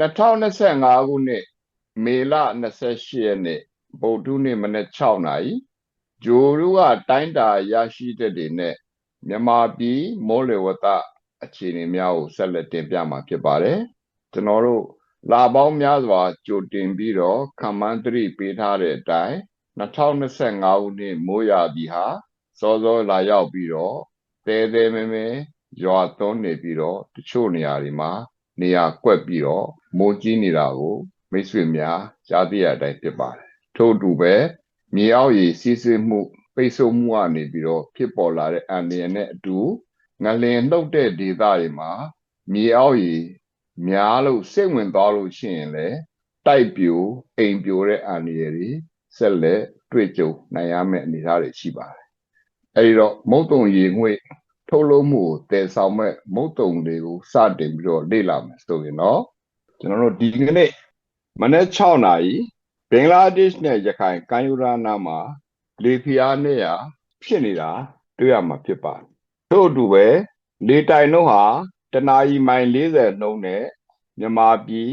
2025ခုနှစ်မေလ28ရက်နေ့ဗုဒ္ဓနေ့မနေ့6နာရီဂျိုရုကတိုင်းတာရရှိတဲ့တွေနဲ့မြန်မာပြည်မိုးလေဝသအခြေအနေများကိုဆက်လက်တင်ပြမှာဖြစ်ပါတယ်ကျွန်တော်တို့လာပေါင်းများစွာကြိုတင်ပြီးတော့ခမန်းတရိပေးထားတဲ့အတိုင်း2025ခုနှစ်မိုးရာသီဟာစောစောလာရောက်ပြီးတော့တဲတဲမဲမဲရွာသွန်းနေပြီးတော့တချို့နေရာတွေမှာ နေရာကွက်ပြီးတော့မိုးကြီးနေတာကိုမိတ်ဆွေများကြားသိရတဲ့အတိုင်းဖြစ်ပါတယ်ထို့အတူပဲမြေအောက်ရေစီးဆင်းမှုပိတ်ဆို့မှုကနေပြီးတော့ဖြစ်ပေါ်လာတဲ့အန္တရာယ်နဲ့အတူငလင်နှုတ်တဲ့ဒေသတွေမှာမြေအောက်ရေများလို့စိတ်ဝင်သွားလို့ရှိရင်လည်းတိုက်ပြိုအိမ်ပြိုတဲ့အန္တရာယ်တွေဆက်လက်တွေ့ကြုံနိုင်ရမယ့်အနေအထားတွေရှိပါတယ်အဲဒီတော့မုတ်တုံရေငွေ့ ထုတ်လုပ်မှုကိုတည်ဆောင်မဲ့မုတ်တုံတွေကိုစတင်ပြီးတော့လေ့လာမယ်ဆိုရင်တော့ကျွန်တော်တို့ဒီကနေ့မနေ့6နာရီဘင်္ဂလားဒေ့ရှ်နဲ့ရခိုင်ကမ်းရိုးတန်းနားမှာလေဖိအားနဲ့ရာဖြစ်နေတာတွေ့ရမှာဖြစ်ပါတယ်ထို့အတူပဲလေတိုင်နှုန်းဟာတနာရီမိုင်40နှုန်းနဲ့မြန်မာပြည်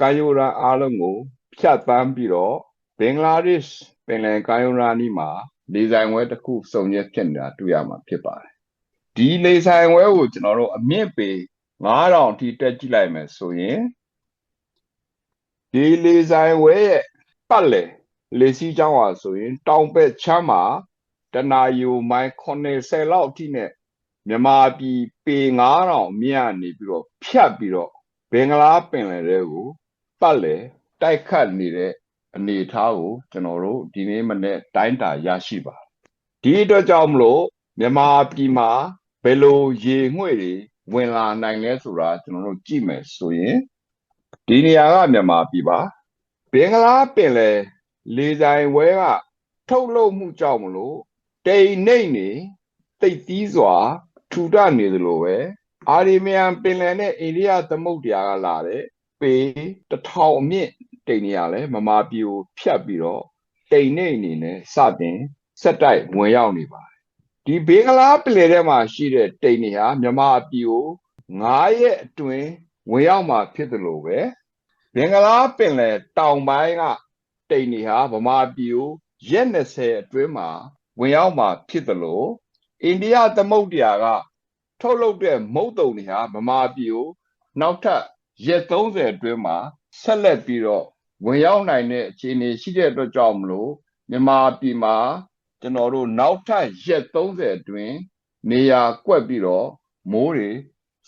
ကမ်းရိုးတန်းအားလုံးကိုဖြတ်သန်းပြီးတော့ဘင်္ဂလားဒေ့ရှ်ပင်လယ်ကမ်းရိုးတန်းနီးမှာလေဆိုင်ဝဲတစ်ခုစုံရက်ဖြစ်နေတာတွေ့ရမှာဖြစ်ပါတယ် ဒီလေဆိုင်ဝဲကိုကျွန်တော်တို့အမြင့်ပေ9000အထိတက်ကြည့်လိုက်မယ်ဆိုရင်ဒီလေဆိုင်ဝဲရဲ့ပတ်လေလေစီးကြောင်းဟာဆိုရင် တောင်ဘက်ချမ်းမှာတနာယူမိုင်80လောက်အထိနဲ့မြန်မာပြည်ပေ9000အမြင့်နေပြီးတော့ဖြတ်ပြီးတော့ဘင်္ဂလားပင်လယ်တွေကိုပတ်လေတိုက်ခတ်နေတဲ့အနေအထားကိုကျွန်တော်တို့ဒီနေ့မနေ့တိုင်းတာရရှိပါဒီအတွက်ကြောင့်မလို့မြန်မာပြည်မှာဘ ယ်လိုရေငွေ့တွေဝင်လာနိုင်လဲဆိုတာကျွန်တော်တို့ကြည့်မယ်ဆိုရင်ဒီနေရာကမြန်မာပြည်ပါဘင်္ဂလားပင်လယ်လေဆိုင်ဝဲကထုတ်လုပ်မှုကြောင့်မလို့တိမ်နှိမ့်နေတိတ်သီးစွာ ထူထနေသလိုပဲအာရီမီယန်ပင်လယ်နဲ့အိန္ဒိယသမုဒ္ဒရာကလာတဲ့ပေတစ်ထောင်အမြင့်တိမ်နေရလဲမမာပြည်ကိုဖြတ်ပြီးတော့တိမ်နှိမ့်နေနဲ့စတင်ဆက်တိုက်ဝင်ရောက်နေပါတယ် ဒီဘေးကလားပင်လယ်ထဲမှာရှိတဲ့တိမ်တွေဟာမြမအပြည်ကို9ရက်အတွင်းဝင်ရောက်မှာဖြစ်တယ်လို့ပဲဘင်္ဂလားပင်လယ်တောင်ပိုင်းကတိမ်တွေဟာဗမာပြည်ကိုရက်20အတွင်းမှာဝင်ရောက်မှာဖြစ်တယ်လို့အိန္ဒိယသမုဒ္ဒရာကထုတ်လုပ်တဲ့မုတ်တုံတွေဟာဗမာပြည်ကိုနောက်ထပ်ရက်30အတွင်းမှာဆက်လက်ပြီးတော့ဝင်ရောက်နိုင်တဲ့အခြေအနေရှိတဲ့အတွက်ကြောင့်မလို့မြန်မာပြည်မှာ ကျွန်တော်တို့နောက်ထပ်ရက်30အတွင်းနေရာကွက်ပြီးတော့မိုးတွေ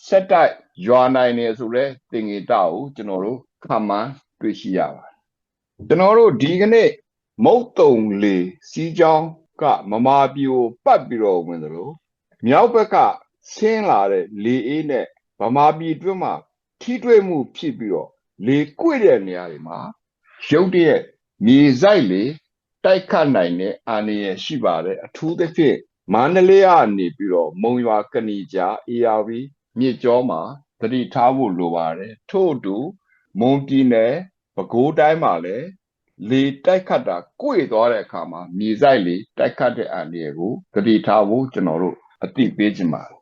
ဆက်တိုက်ရွာနိုင်နေဆိုလဲတင်ငေတကိုကျွန်တော်တို့ခံမှန်းတွေ့ရှိရပါတယ်ကျွန်တော်တို့ဒီကနေ့မုတ်တုံလေစီးကြောင်းကမမာပြည်ကိုပတ်ပြီးတော့ဝင်သလိုမြောက်ဘက်ကဆင်းလာတဲ့လေအေးနဲ့ဗမာပြည်အတွင်းမှာထိတွေ့မှုဖြစ်ပြီးတော့လေကွေ့တဲ့နေရာတွေမှာရုတ်တရက်မြေဆိုင်လေ တိုက်ခတ်နိုင်တဲ့အာဏာရရှိပါတယ်အထူးသဖြင့်မန္တလေးကနေပြီးတော့မုံရွာကဏီကြား ARV မြစ်ကြောမှာသတိထားဖို့လိုပါတယ်ထို့အတူမွန်ပြည်နယ်ပဲခူးတိုင်းမှာလည်းလေတိုက်ခတ်တာကိုယ်သွားတဲ့အခါမှာမြေဆိုင်လေတိုက်ခတ်တဲ့အန္တရာယ်ကိုသတိထားဖို့ကျွန်တော်တို့အသိပေးချင်ပါတယ်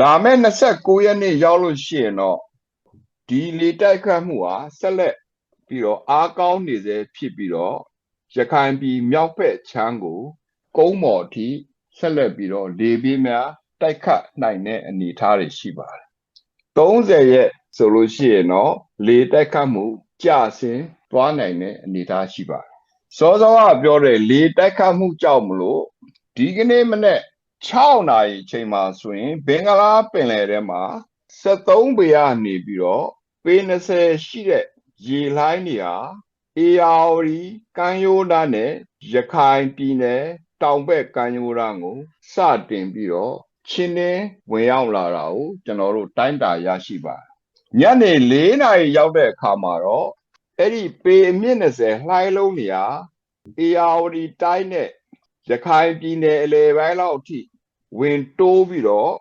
လာမယ့်29ရက်နေ့ရောက်လို့ရှိရင်တော့ဒီလေတိုက်ခတ်မှုဟာဆက်လက်ပြီးတော့အားကောင်းနေစေဖြစ်ပြီးတော့ ရခိုင်ပြည်မြောက်ဘက်ချမ်းကို ကုန်းမော်အထိဆက်လက်ပြီးတော့လေပြင်းများတိုက်ခတ်နိုင်တဲ့အနေအထားတွေရှိပါတယ်30ရက်ဆိုလို့ရှိရင်တော့လေတိုက်ခတ်မှုကျဆင်းသွားနိုင်တဲ့အနေအထားရှိပါတယ်စောစောကပြောတဲ့လေတိုက်ခတ်မှုကြောင့်မလို့ဒီကနေ့မနေ့6နာရီအချိန်မှာဆိုရင်ဘင်္ဂလားပင်လယ်ထဲမှာ73ပေကနေပြီးတော့ပေ20ရှိတဲ့ရေလှိုင်းတွေဟာ အေယာဝတီကမ်းရိုးတန်းနဲ့ရခိုင်ပြည်နယ်တောင်ဘက်ကမ်းရိုးတန်းကိုစတင်ပြီးတော့ချင်းနှင်းဝင်ရောက်လာတာကိုကျွန်တော်တို့တိုင်းတာရရှိပါတယ်ညနေ၄နာရီရောက်တဲ့အခါမှာတော့အဲ့ဒီပေအမြင့်20လှိုင်းလုံးနေရာအေယာဝတီတိုင်းနဲ့ရခိုင်ပြည်နယ်အလယ်ပိုင်းလောက်အထိဝင်တိုးပြီးတော့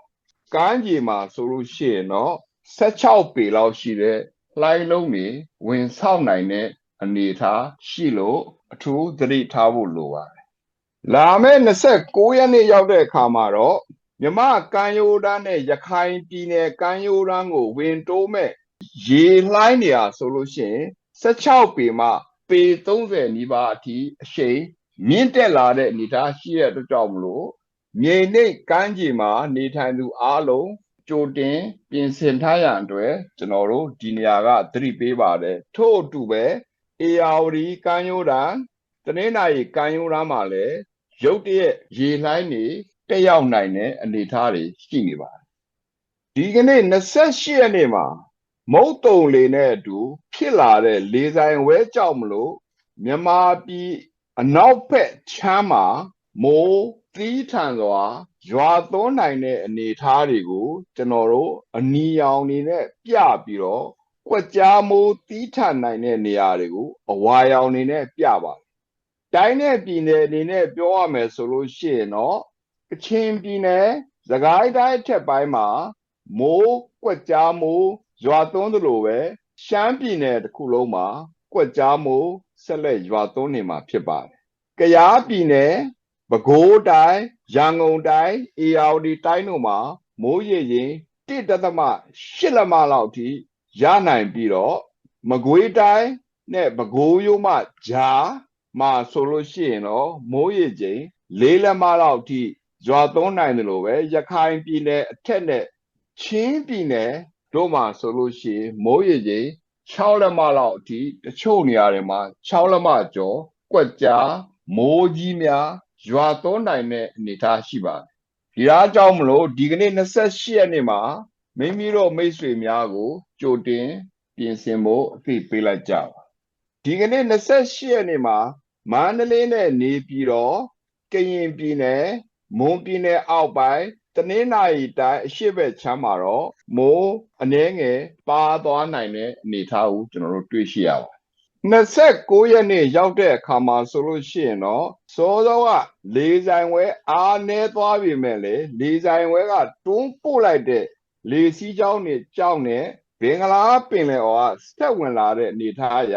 ကမ်းခြေမှာဆိုလို့ရှိရင်တော့16ပေလောက်ရှိတဲ့လှိုင်းလုံးတွေဝင်ဆောက်နိုင်တဲ့ အနေအထားရှိလို့အထူးသတိထားဖို့လိုပါတယ်။လာမယ့်29ရက်နေ့ရောက်တဲ့အခါမှာတော့မြမကမ်းရိုးတန်းနဲ့ရခိုင်ပြည်နယ်ကမ်းရိုးတန်းကို ဝင်တိုးမဲ့ရေလှိုင်းနေရဆိုလို့ရှိရင်16ပေမှပေ30နီးပါးအထိအရှိန်မြင့်တက်လာတဲ့အနေအထားရှိတဲ့အတွက်ကြောင့်မလို့မြေနိမ့်ကမ်းခြေမှာနေထိုင်သူအားလုံးကြိုတင်ပြင်ဆင်ထားရန်အတွက်ကျွန်တော်တို့ဒီနေရာကသတိပေးပါတယ်ထို့အတူပဲ ARD ကမ်းရိုးတန်းတနင်္လာရီကမ်းရိုးတန်းမှာလည်းရုတ်တရက်ရေလှိုင်းနေတက်ရောက်နိုင်တဲ့အနေအထားတွေရှိနေပါတယ်ဒီကနေ့28ရက်နေ့မှာမုတ်တုံလေနဲ့အတူဖြစ်လာတဲ့လေဆိုင်ဝဲကြောက်မလို့မြန်မာပြည်အနောက်ဘက်ချမ်းမှာမိုးသီးထန်စွာရွာသွန်းနိုင်တဲ့အနေအထားတွေကိုကျွန်တော်တို့အနီရောင်နေနဲ့ပြပြီးတော့ ကွက်ကြားမိုးသီးထန်နိုင်တဲ့နေရာတွေကိုအဝါရောင်နေနဲ့ပြပါတယ်။တိုင်းနဲ့ပြည်နယ်အနေနဲ့ပြောရမယ်ဆိုလို့ရှိရင်တော့ကချင်ပြည်နယ်သခိုင်းတိုင်းအထက်ပိုင်းမှာမိုးကွက်ကြားမိုးရွာသွန်းသလိုပဲရှမ်းပြည်နယ်တစ်ခုလုံးမှာကွက်ကြားမိုးဆက်လက်ရွာသွန်းနေမှာဖြစ်ပါတယ်။ကယားပြည်နယ်ပဲခူးတိုင်းရန်ကုန်တိုင်းအေရဝတီတိုင်းတို့မှာမိုးရေရင်1.8လက်မလောက်အထိ ရနိုင်ပြီးတော့မကွေးတိုင်းနဲ့ပဲခူးရိုးမှဂျာမှာဆိုလို့ရှိရင်တော့မိုးရေချိန်၄လက်မလောက်အထိရွာသွန်းနိုင်တယ်လို့ပဲရခိုင်ပြည်နယ်အထက်နဲ့ချင်းပြည်နယ်တို့မှာဆိုလို့ရှိရင်မိုးရေချိန်6လက်မလောက်အထိတချို့နေရာတွေမှာ6လက်မကျော်ကွက်ကြားမိုးကြီးများရွာသွန်းနိုင်တဲ့အနေအထားရှိပါတယ်ဒီအားကြောင့်မလို့ဒီကနေ့28ရက်နေ့မှာ မိမိတို့မိတ်ဆွေများကို ကြိုတင် ပြင်ဆင်ဖို့အသိပေးလိုက်ကြပါဒီကနေ့28ရက်နေ့မှာမန္တလေးနဲ့နေပြည်တော်ကရင်ပြည်နယ်မွန်ပြည်နယ်အောက်ပိုင်းတနင်္လာရီတိုင်းအရှိဘက်ချမ်းမှာတော့မိုးအနှဲငယ်ပါသွားနိုင်တဲ့အနေအထားကိုကျွန်တော်တို့တွေ့ရှိရပါတယ်29ရက်နေ့ရောက်တဲ့အခါမှာဆိုလို့ရှိရင်တော့စောစောကလေဆိုင်ဝဲအားနေသွားပြီမဲ့လေလေဆိုင်ဝဲကတွန်းပို့လိုက်တဲ့ လေစီးကြောင်းနေကြောင်းနဲ့ဘင်္ဂလားပင်လယ်အော်ကဆက်ဝင်လာတဲ့အနေအထားအရ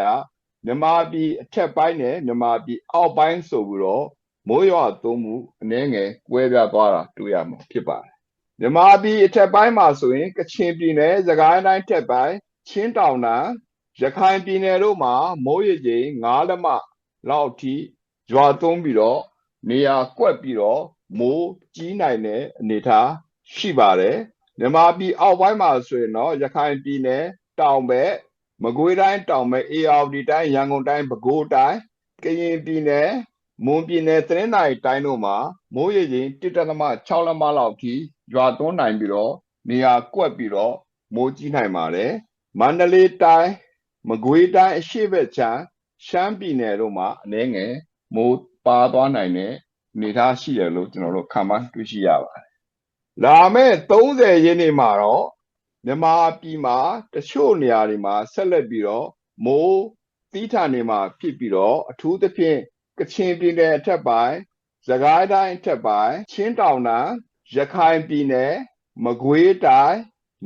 မြန်မာပြည်အထက်ပိုင်းနဲ့မြန်မာပြည်အောက်ပိုင်းဆိုပြီးတော့မိုးရွာသွန်းမှုအနည်းငယ်ကွဲပြားသွားတာတွေ့ရမှာဖြစ်ပါတယ်မြန်မာပြည်အထက်ပိုင်းမှာဆိုရင်ကချင်ပြည်နယ်စကိုင်းတိုင်းထက်ပိုင်းချင်းတောင်တန်းရခိုင်ပြည်နယ်တို့မှာမိုးရေချိန်9လက်မလောက်ထိရွာသွန်းပြီးတော့နေရာကွက်ပြီးတော့မိုးကြီးနိုင်တဲ့အနေအထားရှိပါတယ် မြန်မာပြည်အောက်ပိုင်းမှာဆိုရင်တော့ရခိုင်ပြည်နယ်တောင်ဘက်မကွေးတိုင်းတောင်ဘက်အေရဝတီတိုင်းရန်ကုန်တိုင်းပဲခူးတိုင်းကရင်ပြည်နယ်မွန်ပြည်နယ်တနင်္သာရီတိုင်းတို့မှာမိုးရေချိန်1.6လက်မလောက်ထိရွာသွန်းနိုင်ပြီးတော့နေရာကွက်ပြီးတော့မိုးကြီးနိုင်ပါတယ်မန္တလေးတိုင်းမကွေးတိုင်းအရှိဘက်ချမ်းရှမ်းပြည်နယ်တို့မှာအနည်းငယ်မိုးပါသွားနိုင်တဲ့အနေအထားရှိတယ်လို့ကျွန်တော်တို့ခံမှန်းတွေ့ရှိရပါတယ်။ လာမယ့်30ရက်နေ့မှာတော့မြန်မာပြည်မှာတချို့နေရာတွေမှာဆက်လက်ပြီးတော့မိုးသီးထန်နေမှာဖြစ်ပြီးတော့အထူးသဖြင့်ကချင်ပြည်နယ်အထက်ပိုင်း၊သခိုင်းတိုင်းအထက်ပိုင်း၊ချင်းတောင်တန်းရခိုင်ပြည်နယ်မကွေးတိုင်း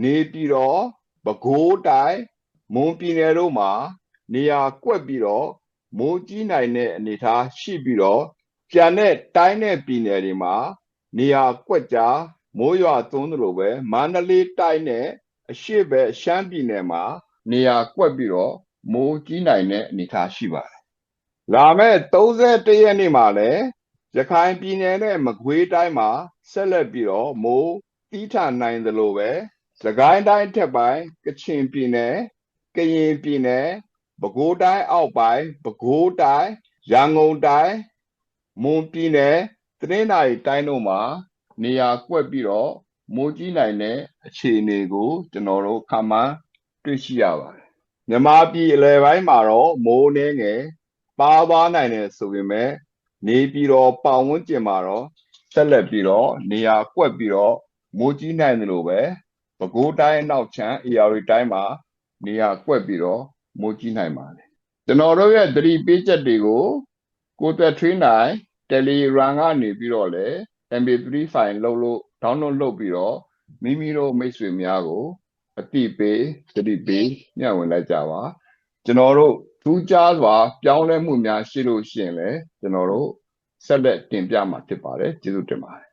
နေပြည်တော်ပဲခူးတိုင်းမွန်ပြည်နယ်တို့မှာနေရာကွက်ပြီးတော့မိုးကြီးနိုင်တဲ့အနေအထားရှိပြီးတော့ကျန်တဲ့တိုင်းနဲ့ပြည်နယ်တွေမှာနေရာကွက်ကြား မိုးရွာသွန်းသလိုပဲမန္တလေးတိုင်းနဲ့အရှိဘက်ရှမ်းပြည်နယ်မှာ နေရာကွက်ပြီးတော့မိုးကြီးနိုင်တဲ့အနေအထားရှိပါတယ်။လာမယ့်31ရက်နေ့မှာလည်းရခိုင်ပြည်နယ်နဲ့မကွေးတိုင်းမှာဆက်လက်ပြီးတော့မိုးတီးထန်နိုင်သလိုပဲစကိုင်းတိုင်းထက်ပိုင်းကချင်ပြည်နယ်ကရင်ပြည်နယ်ပဲခူးတိုင်းအောက်ပိုင်းပဲခူးတိုင်းရန်ကုန်တိုင်းမွန်ပြည်နယ်တနင်္သာရီတိုင်းတို့မှာ နေရာကွက်ပြီးတော့မိုးကြီးနိုင်တဲ့အခြေအနေကို ကျွန်တော်တို့ခန့်မှန်းတွေ့ရှိရပါတယ်မြန်မာပြည်အလယ်ပိုင်းမှာတော့မိုးနှင်းငယ်ပါသွားနိုင်တယ်ဆိုပေမဲ့နေပြီးတော့ပတ်ဝန်းကျင်မှာတော့ဆက်လက်ပြီးတော့နေရာကွက်ပြီးတော့မိုးကြီးနိုင်တယ်လို့ပဲပဲခူးတိုင်းနောက်ချမ်းအေရရီတိုင်းမှာနေရာကွက်ပြီးတော့မိုးကြီးနိုင်ပါတယ်ကျွန်တော်တို့ရဲ့သတိပေးချက်တွေကိုကိုသက်ထွေးနိုင် Telegram ကနေပြီးတော့လည်း MP3 file လုပ်လို့ download လုပ်ပြီးတော့မိမိတို့မိတ်ဆွေများကိုအတိပေးသတိပေးညှဝင်လိုက်ကြပါကျွန်တော်တို့ထူးခြားစွာပြောင်းလဲမှုများရှိလို့ရှိရင်လည်းကျွန်တော်တို့ဆက်လက်တင်ပြမှာဖြစ်ပါတယ်ကျေးဇူးတင်ပါတယ်